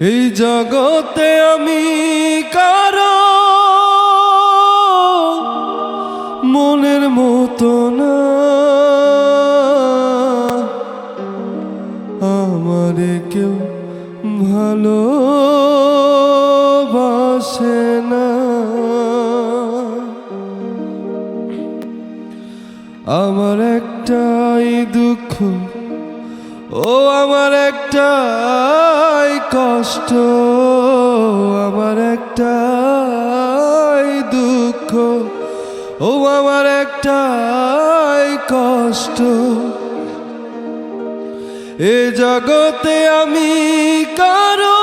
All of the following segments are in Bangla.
এই জগতে আমি কারও মনের মতো না। আমারে কেউ ভালো না। আমার একটাই দুঃখ ও আমার একটাই কষ্ট, আমার একটাই দুঃখ, ও আমার একটাই কষ্ট। এ জগতে আমি কারও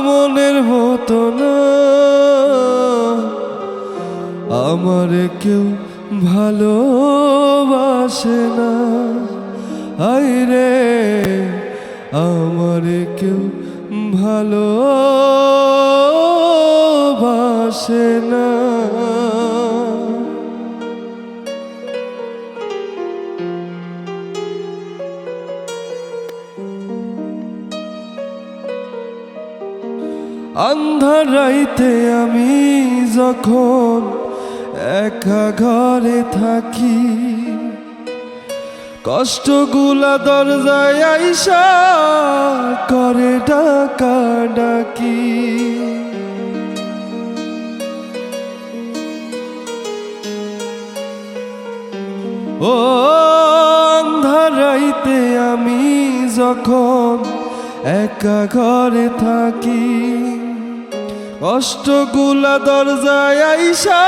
মনের মতো না। আমার কেউ ভালোবাসে না। আই রে আমার কেউ ভালোবাসে না। আন্ধার রাইতে আমি যখন একা ঘরে থাকি কষ্টগুলা দরজায় আইসা করে ডাকা ডাকি। ও আন্ধার রাইতে আমি যখন একা ঘরে থাকি, কষ্টগুলা দরজায় আইসা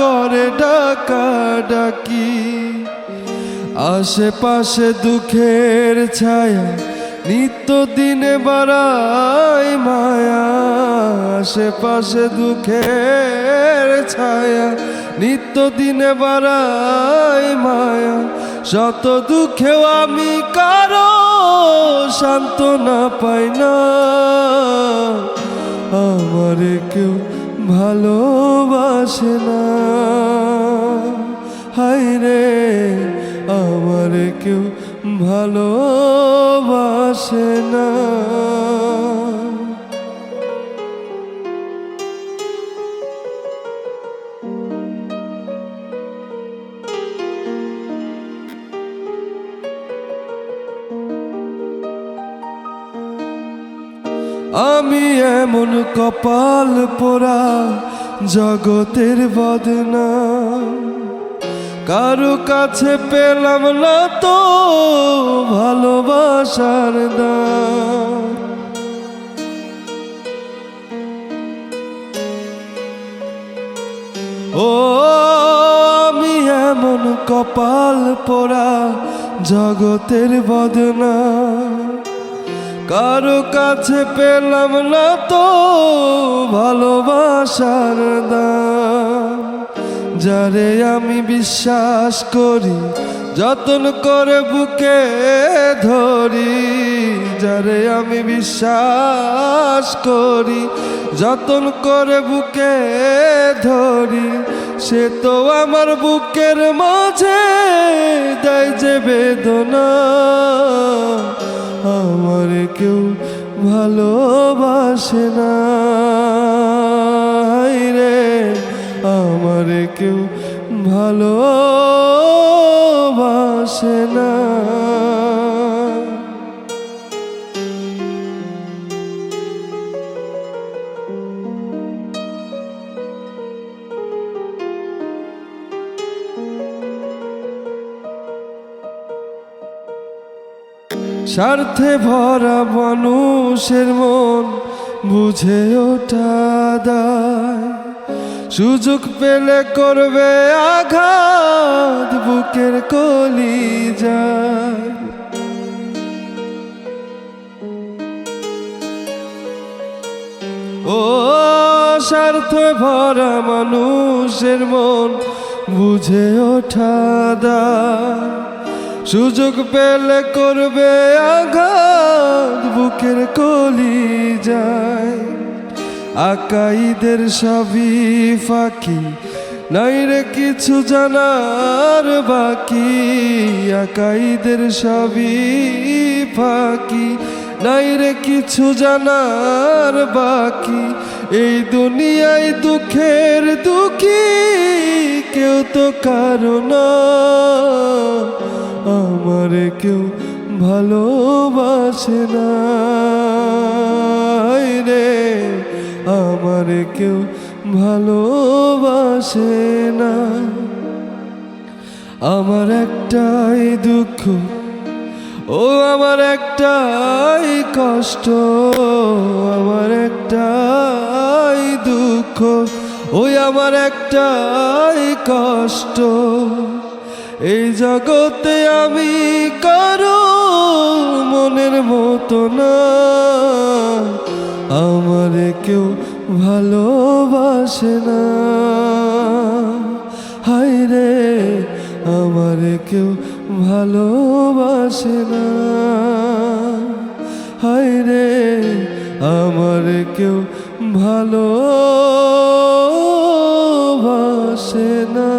করে ডাকা ডাকি। আশেপাশে দুঃখের ছায়া, নিত্য দিনে বাড়াই মায়া। আশেপাশে দুঃখের ছায়া, নিত্য দিনে বাড়াই মায়া। শত দুঃখেও আমি কারও সান্ত্বনা পাই না। আমার কেউ ভালোবাসে না। হায় রে আমার কেউ ভালোবাসে না। আমি এমন কপাল পোড়া জগতের বদনা। কারও কাছে পেলাম না তো ভালোবাসার দাম। ও, আমি এমন কপাল পোড়া জগতের বদনা। কারও কাছে পেলাম না তো ভালোবাসার দাম। যারে আমি বিশ্বাস করি, যতন করে বুকে ধরি, যারে আমি বিশ্বাস করি, যতন করে বুকে ধরি, সে তো আমার বুকের মাঝে দেয় যে বেদনা। আমার কেউ ভালোবাসে না। কেউ ভালোবাসে না। স্বার্থে ভরা মানুষের মন বুঝে ওঠা দায় সুযোগ পেলে করবে আঘাত বুকের কলি যায় ও স্বার্থ ভরা মানুষের মন বুঝে ওঠা দা। সুযোগ পেলে করবে আঘাত বুকের কলি যায় আকাইদের সবই ফাঁকি। নাই রে কিছু জানার বাকি। আকাইদের সবই ফাঁকি। নাই রে কিছু জানার বাকি। এই দুনিয়ায় দুঃখের দুঃখী কেউ তো কারণ আমার কেউ ভালোবাসে না। রে। আমার কেউ ভালোবাসে না। আমার একটাই দুঃখ, ও আমার একটাই কষ্ট, আমার একটাই দুঃখ, ওই আমার একটাই কষ্ট। এই জগতে আমি কারও মনের মতো না। আমার কেউ ভালোবাসে না। হাই রে, আমার কেউ ভালোবাসে না। হাই রে, আমার কেউ ভালোবাসে না।